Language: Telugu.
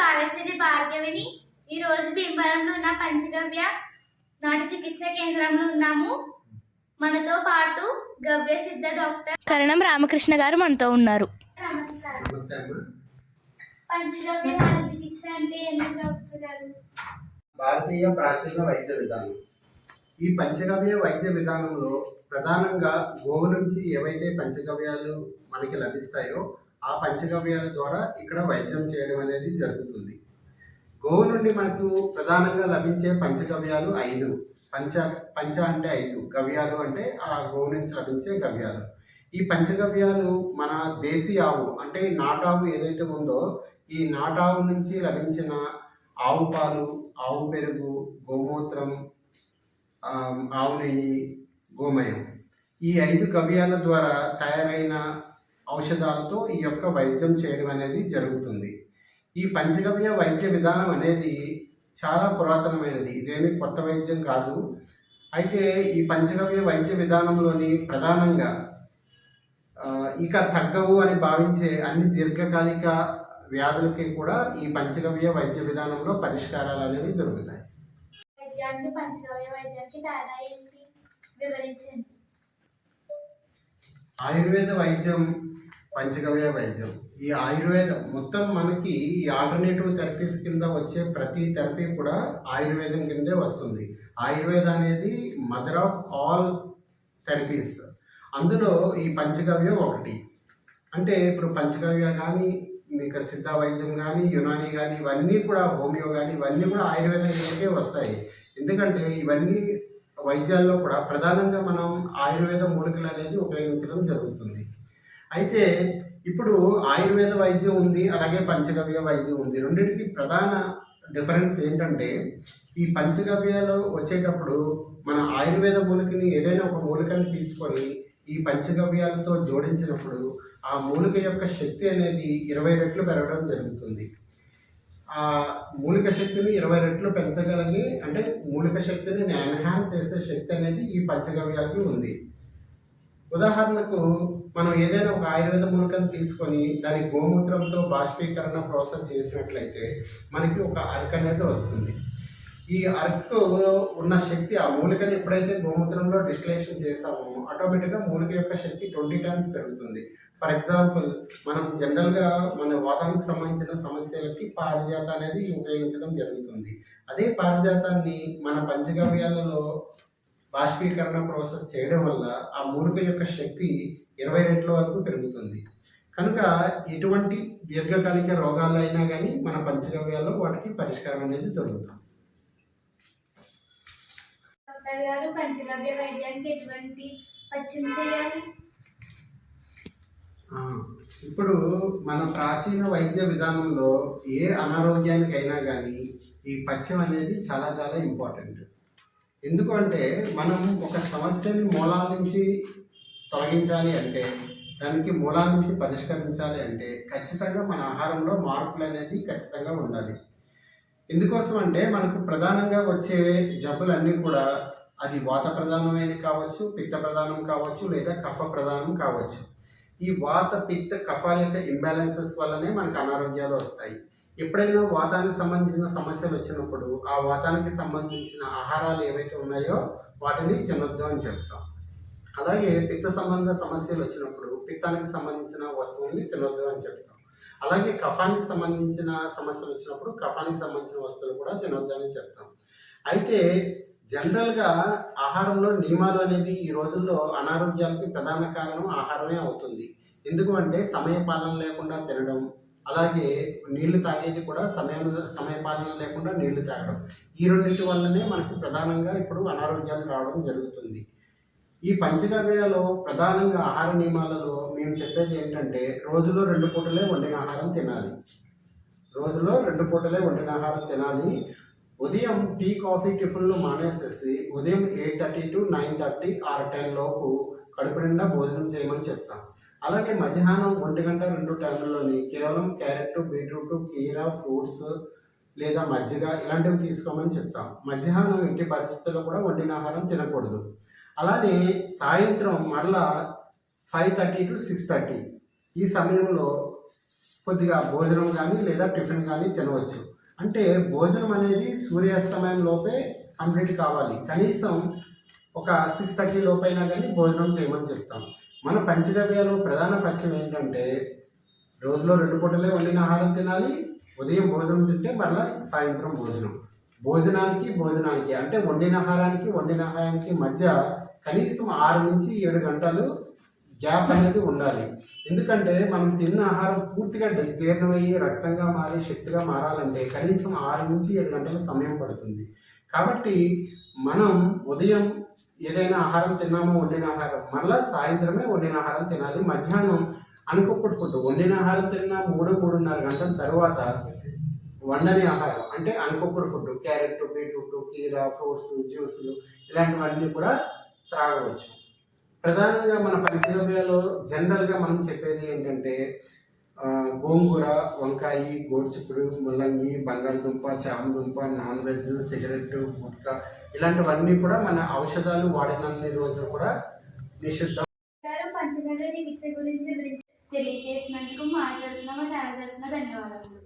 బాలశ్రీ భార్గవిని ఈ రోజు భీమవరంలో ఉన్న పంచగవ్య నాటి చికిత్స కేంద్రంలో ఉన్నాము. మనతో పాటు గవ్య సిద్ధ డాక్టర్ కరణం రామకృష్ణ గారు మనతో ఉన్నారు. నమస్కారం. పంచగవ్య నాటి చికిత్స అంటే ఏమిటి డాక్టర్ గారు? భారతీయ ప్రాచీన వైద్య విధానం. ఈ పంచగవ్య వైద్య విధానంలో ప్రధానంగా గోవు నుంచి ఏవైతే పంచగవ్యాలు మనకి లభిస్తాయో ఆ పంచగవ్యాల ద్వారా ఇక్కడ వైద్యం చేయడం అనేది జరుగుతుంది. గోవు నుండి మనకు ప్రధానంగా లభించే పంచగవ్యాలు ఐదు. పంచ పంచ అంటే ఐదు. గవ్యాలు అంటే ఆ గోవు నుంచి లభించే గవ్యాలు. ఈ పంచగవ్యాలు మన దేశీ ఆవు అంటే నాటావు ఏదైతే ఉందో ఈ నాటావు నుంచి లభించిన ఆవు పాలు ఆవు పెరుగు గోమూత్రం ఆవు నెయ్యి గోమయం. ఈ ఐదు గవ్యాల ద్వారా తయారైన ఔషధాలతో ఈ యొక్క వైద్యం చేయడం అనేది జరుగుతుంది. ఈ పంచగవ్య వైద్య విధానం అనేది చాలా పురాతనమైనది. ఇదేమి కొత్త వైద్యం కాదు. అయితే ఈ పంచగవ్య వైద్య విధానంలోని ప్రధానంగా ఇక తగ్గవు అని భావించే అన్ని దీర్ఘకాలిక వ్యాధులకి కూడా ఈ పంచగవ్య వైద్య విధానంలో పరిష్కారాలు అనేవి దొరుకుతాయి. పంచగవ్య వైద్యానికి తేడా ఏంటి? వివరించండి. ఆయుర్వేద వైద్యం పంచగవ్య వైద్యం. ఈ ఆయుర్వేద మొత్తం మనకి ఈ ఆల్టర్నేటివ్ థెరపీస్ కింద వచ్చే ప్రతి థెరపీ కూడా ఆయుర్వేదం కిందే వస్తుంది. ఆయుర్వేద అనేది మదర్ ఆఫ్ ఆల్ థెరపీస్ అందులో ఈ పంచగవ్యం ఒకటి. అంటే ఇప్పుడు పంచగవ్య కానీ మీకు సిద్ధ వైద్యం కానీ యునాని కానీ ఇవన్నీ కూడా హోమియో కానీ ఇవన్నీ కూడా ఆయుర్వేదం కిందకే వస్తాయి. ఎందుకంటే ఇవన్నీ వైద్యాల్లో కూడా ప్రధానంగా మనం ఆయుర్వేద మూలికలు అనేది ఉపయోగించడం జరుగుతుంది. అయితే ఇప్పుడు ఆయుర్వేద వైద్యం ఉంది అలాగే పంచగవ్య వైద్యం ఉంది. రెండింటికి ప్రధాన డిఫరెన్స్ ఏంటంటే ఈ పంచగవ్యాలు వచ్చేటప్పుడు మన ఆయుర్వేద మూలికని ఏదైనా ఒక మూలికని తీసుకొని ఈ పంచగవ్యాలతో జోడించినప్పుడు ఆ మూలిక యొక్క శక్తి అనేది ఇరవై రెట్లు పెరగడం జరుగుతుంది. ఆ మూలిక శక్తిని ఇరవై రెట్లు పెంచగలిగి అంటే మూలిక శక్తిని ఎన్హాన్స్ చేసే శక్తి అనేది ఈ పంచగవ్యాలకి ఉంది. ఉదాహరణకు మనం ఏదైనా ఒక ఆయుర్వేద మూలికను తీసుకొని దాని గోమూత్రంతో బాష్పీకరణ ప్రాసెస్ చేసినట్లయితే మనకి ఒక అర్క్ అనేది వస్తుంది. ఈ అర్క్లో ఉన్న శక్తి ఆ మూలికని ఎప్పుడైతే గోమూత్రంలో డిస్టిలేషన్ చేస్తామో ఆటోమేటిక్గా మూలిక యొక్క శక్తి ట్వంటీ టైమ్స్ పెరుగుతుంది. ఫర్ ఎగ్జాంపుల్ మనం జనరల్గా మన వాతావరణకు సంబంధించిన సమస్యలకి పారిజాత అనేది ఉపయోగించడం జరుగుతుంది. అదే పారిజాతాన్ని మన పంచగవ్యాలలో బాష్పీకరణ ప్రాసెస్ చేయడం వల్ల ఆ మూలిక యొక్క శక్తి ఇరవై రెట్ల వరకు పెరుగుతుంది. కనుక ఎటువంటి దీర్ఘకాలిక రోగాలు అయినా కానీ మన పంచగవ్యాల్లో వాటికి పరిష్కారం అనేది దొరుకుతుంది. డాక్టర్ గారు పంచగవ్య వైద్యానికి ఎటువంటి పచ్చిమ చేయాలి? ఇప్పుడు మన ప్రాచీన వైద్య విధానంలో ఏ అనారోగ్యానికైనా కానీ ఈ పచ్చం అనేది చాలా చాలా ఇంపార్టెంట్. ఎందుకంటే మనం ఒక సమస్యని మూలాల నుంచి తొలగించాలి అంటే దానికి మూలాల నుంచి పరిష్కరించాలి అంటే ఖచ్చితంగా మన ఆహారంలో మార్పులు అనేది ఖచ్చితంగా ఉండాలి. ఎందుకోసం అంటే మనకు ప్రధానంగా వచ్చే జబ్బులన్నీ కూడా అది వాత ప్రధానమైన కావచ్చు పిత్త ప్రధానం కావచ్చు లేదా కఫ ప్రధానం కావచ్చు. ఈ వాత పిత్త కఫాల యొక్క ఇంబ్యాలెన్సెస్ వల్లనే మనకు అనారోగ్యాలు వస్తాయి. ఎప్పుడైనా వాతానికి సంబంధించిన సమస్యలు వచ్చినప్పుడు ఆ వాతానికి సంబంధించిన ఆహారాలు ఏవైతే ఉన్నాయో వాటిని తినొద్దు అని చెప్తాం. అలాగే పిత్త సంబంధ సమస్యలు వచ్చినప్పుడు పిత్తానికి సంబంధించిన వస్తువుల్ని తినొద్దు అని చెప్తాం. అలాగే కఫానికి సంబంధించిన సమస్యలు వచ్చినప్పుడు కఫానికి సంబంధించిన వస్తువులు కూడా తినొద్దు అని చెప్తాం. అయితే జనరల్గా ఆహారంలో నియమాలు అనేది ఈ రోజుల్లో అనారోగ్యాలకి ప్రధాన కారణం ఆహారమే అవుతుంది. ఎందుకు అంటే లేకుండా తినడం అలాగే నీళ్ళు తాగేది కూడా సమయం సమయపాలన లేకుండా నీళ్ళు తాగడం. ఈ రెండింటి వల్లనే మనకు ప్రధానంగా ఇప్పుడు అనారోగ్యాలు రావడం జరుగుతుంది. ఈ పంచగవ్యలో ప్రధానంగా ఆహార నియమాలలో మేము చెప్పేది ఏంటంటే రోజులో రెండు పూటలే వండిన ఆహారం తినాలి. రోజులో రెండు పూటలే వండిన ఆహారం తినాలి. ఉదయం టీ కాఫీ టిఫిన్లు మానేసేసి ఉదయం eight thirty to nine thirty or ten లోపు కడుపు నిండా భోజనం చేయమని చెప్తాం. అలాగే మధ్యాహ్నం ఒంటి గంట రెండు టైంలోని కేవలం క్యారెట్ బీట్రూట్ కీరా ఫ్రూట్స్ లేదా మజ్జిగ ఇలాంటివి తీసుకోమని చెప్తాం. మధ్యాహ్నం ఇంటి పరిస్థితుల్లో కూడా వండిన ఆహారం తినకూడదు. అలానే సాయంత్రం మరలా five thirty to six thirty ఈ సమయంలో కొద్దిగా భోజనం కానీ లేదా టిఫిన్ కానీ తినవచ్చు. అంటే భోజనం అనేది సూర్యాస్తమయం లోపే కంప్లీట్ కావాలి. కనీసం ఒక సిక్స్ థర్టీ లోపైనా కానీ భోజనం చేయమని చెప్తాం. మన పంచగవ్యాలో ప్రధాన పథ్యం ఏంటంటే రోజులో రెండు పూటలే వండిన ఆహారం తినాలి ఉదయం భోజనం తింటే మళ్ళీ సాయంత్రం భోజనం. భోజనానికి భోజనానికి అంటే వండిన ఆహారానికి వండిన ఆహారానికి మధ్య కనీసం ఆరు నుంచి ఏడు గంటలు గ్యాప్ అనేది ఉండాలి. ఎందుకంటే మనం తిన్న ఆహారం పూర్తిగా జీర్ణమయ్యి రక్తంగా మారి శక్తిగా మారాలంటే కనీసం ఆరు నుంచి ఏడు గంటల సమయం పడుతుంది. కాబట్టి మనం ఉదయం ఏదైనా ఆహారం తిన్నామో వండిన ఆహారం మళ్ళీ సాయంత్రమే వండిన ఆహారం తినాలి. మధ్యాహ్నం అనుకుప్పుడు ఫుడ్ వండిన ఆహారం తిన్న మూడు మూడున్నర గంటల తర్వాత వండని ఆహారం అంటే అనుకుప్పుడు ఫుడ్ క్యారెట్ బీట్రూట్ కీర ఫ్రూట్స్ జ్యూసులు ఇలాంటివన్నీ కూడా త్రాగవచ్చు. ప్రధానంగా మన పంచగవ్యాలో జనరల్గా మనం చెప్పేది ఏంటంటే గోంగూర వంకాయ గోరుచిక్కుడు ముల్లంగి బంగాళదుంప చామదుంప నాన్ వెజ్ సిగరెట్ గుట్కా ఇలాంటివన్నీ కూడా మన ఔషధాలు వాడినన్ని రోజులు కూడా నిషిద్ధం. గారు పంచగవ్య చికిత్స గురించి వివరించి తెలియజేసినందుకు మాట్లాడుతున్న మా ఛానల్ తరఫున ధన్యవాదాలు